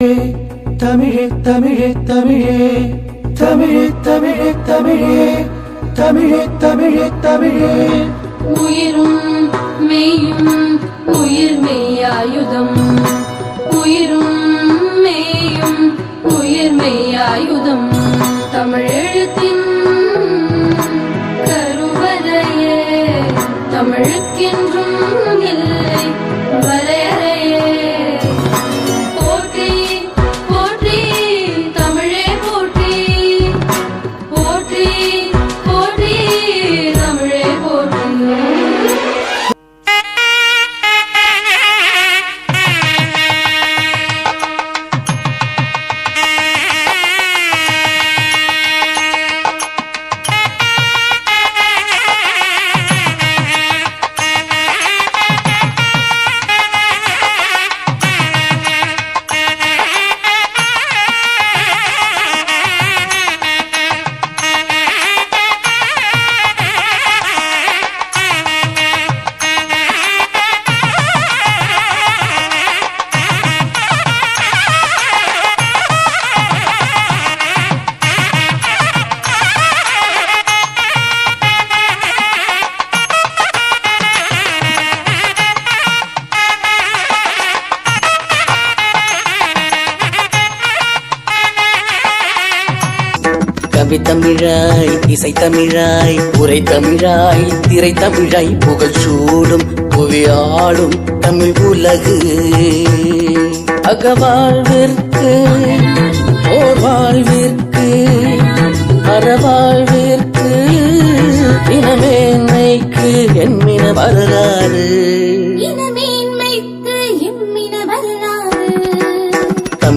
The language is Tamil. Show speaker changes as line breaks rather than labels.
தமிழே தமிழே தமிழே தமிழே. தமிழே தமிழே தமிழே. தமிழே தமிழே
உயிரும் மெய்யும் உயிர் மெய்யாயுதம். உயிரும் மெய்யும் உயிர் மெய்யாயுதம். தமிழ் எழுத்தின் கருவறையே தமிழுக்கென்றும் இல்லை.
கவி தமிழாய் இசை தமிழாய் உரை தமிழாய் திரை தமிழாய் புகழ் சூடும் புவியாடும் தமிழ் உலகு. அகவாழ்விற்கு ஓர் வாழ்விற்கு அறவாழ்விற்கு இனமேன்மைக்கு என்மின வரலாறு.